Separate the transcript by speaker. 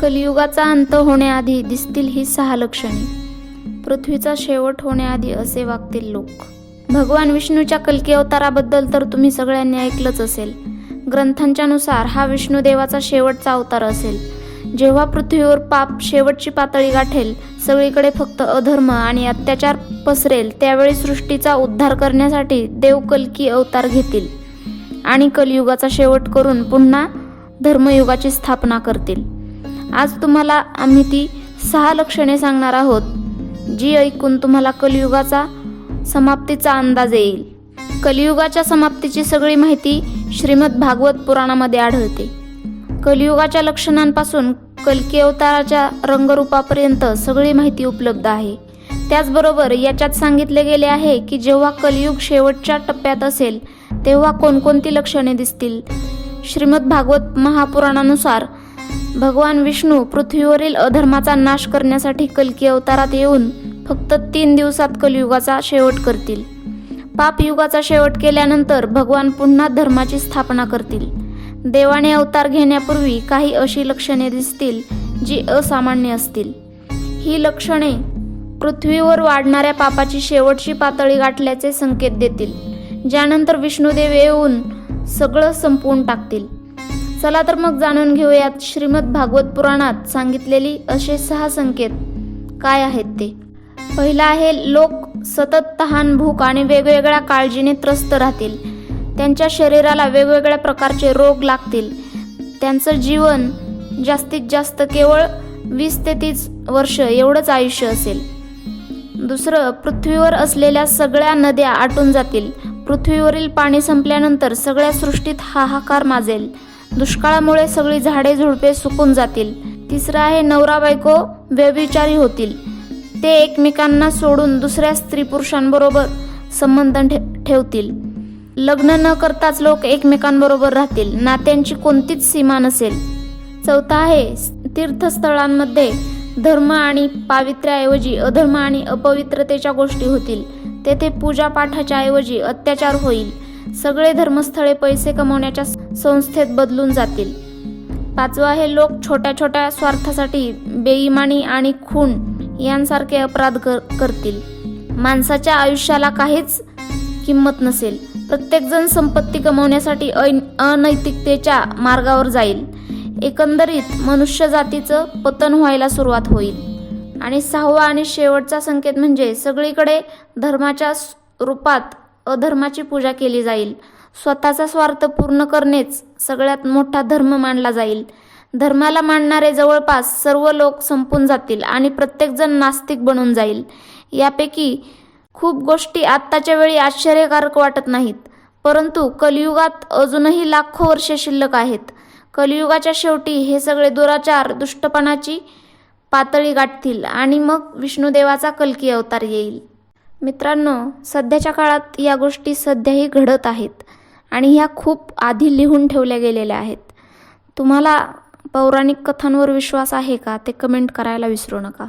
Speaker 1: कलियुगाचा अंत होण्याआधी दिसतील ही सहा लक्षणे पृथ्वीचा शेवट होण्याआधी असे वागतील लोक. भगवान विष्णूच्या कल्की अवताराबद्दल तर तुम्ही सगळ्यांनी ऐकलंच असेल. ग्रंथांच्या नुसार हा विष्णुदेवाचा शेवटचा अवतार असेल. जेव्हा पृथ्वीवर पाप शेवटची पातळी गाठेल सगळीकडे फक्त अधर्म आणि अत्याचार पसरेल त्यावेळी सृष्टीचा उद्धार करण्यासाठी देव कलकी अवतार घेतील आणि कलियुगाचा शेवट करून पुन्हा धर्मयुगाची स्थापना करतील. आज तुम्हाला आम्ही ती सहा लक्षणे सांगणार आहोत जी ऐकून तुम्हाला कलियुगाचा समाप्तीचा अंदाज येईल. कलियुगाच्या समाप्तीची सगळी माहिती श्रीमद भागवत पुराणामध्ये आढळते. कलियुगाच्या लक्षणांपासून कलकी अवताराच्या रंगरूपापर्यंत सगळी माहिती उपलब्ध आहे. त्याचबरोबर याच्यात सांगितले गेले आहे की जेव्हा कलियुग शेवटच्या टप्प्यात असेल तेव्हा कोणकोणती लक्षणे दिसतील? श्रीमद भागवत महापुराणानुसार भगवान विष्णू पृथ्वीवरील अधर्माचा नाश करण्यासाठी कलकी अवतारात येऊन फक्त तीन दिवसात कलियुगाचा शेवट करतील. पापयुगाचा शेवट केल्यानंतर भगवान पुन्हा धर्माची स्थापना करतील. देवाने अवतार घेण्यापूर्वी काही अशी लक्षणे दिसतील जी असामान्य असतील. ही लक्षणे पृथ्वीवर वाढणाऱ्या पापाची शेवटची पातळी गाठल्याचे संकेत देतील ज्यानंतर विष्णुदेव येऊन सगळं संपवून टाकतील. चला तर मग जाणून घेऊयात श्रीमद भागवत पुराणात सांगितलेली असे सहा संकेत. काय आहेत ते? पहिला आहे लोक सतत तहान भूक आणि वेगवेगळ्या काळजीने त्रस्त राहतील. त्यांच्या शरीराला वेगवेगळ्या प्रकारचे रोग लागतील. त्यांचं जीवन जास्तीत जास्त केवळ वीस ते तीस वर्ष एवढंच आयुष्य असेल. दुसरं पृथ्वीवर असलेल्या सगळ्या नद्या आटून जातील. पृथ्वीवरील पाणी संपल्यानंतर सगळ्या सृष्टीत हाहाकार माजेल. दुष्काळामुळे सगळी झाडे झुडपे सुकून जातील. तिसरं आहे नवरा बायको व्यभिचारी होतील. ते एकमेकांना सोडून दुसऱ्या स्त्री पुरुषांबरोबर संबंध ठे ठेवतील. लग्न न करताच लोक एकमेकांबरोबर राहतील. नात्यांची कोणतीच सीमा नसेल. चौथा आहे तीर्थस्थळांमध्ये धर्म आणि पावित्र्याऐवजी अधर्म आणि अपवित्रतेच्या गोष्टी होतील. तेथे पूजापाठाच्या ऐवजी अत्याचार होईल. सगळे धर्मस्थळे पैसे कमवण्याच्या संस्थेत बदलून जातील. पाचवं आहे लोक छोट्या छोट्या स्वार्थासाठी बेईमानी आणि खून यांसारखे अपराध कर करतील. माणसाच्या आयुष्याला काहीच किंमत नसेल. प्रत्येकजण संपत्ती कमवण्यासाठी ऐन अनैतिकतेच्या मार्गावर जाईल. एकंदरीत मनुष्य जातीचं पतन व्हायला सुरुवात होईल. आणि सहावा आणि शेवटचा संकेत म्हणजे सगळीकडे धर्माच्या रूपात अधर्माची पूजा केली जाईल. स्वतःचा स्वार्थ पूर्ण करणेच सगळ्यात मोठा धर्म मानला जाईल. धर्माला मानणारे जवळपास सर्व लोक संपून जातील आणि प्रत्येकजण नास्तिक बनून जाईल. यापैकी खूप गोष्टी आत्ताच्या वेळी आश्चर्यकारक वाटत नाहीत. परंतु कलियुगात अजूनही लाखो वर्षे शिल्लक आहेत. कलियुगाच्या शेवटी हे सगळे दुराचार दुष्टपणाची पातळी गाठतील आणि मग विष्णुदेवाचा कलकी अवतार येईल. मित्रांनो सध्याच्या काळात या गोष्टी सध्याही घडत आहेत आणि ह्या खूप आधी लिहून ठेवल्या गेलेल्या आहेत. तुम्हाला पौराणिक कथांवर विश्वास आहे का? ते कमेंट करायला विसरू नका.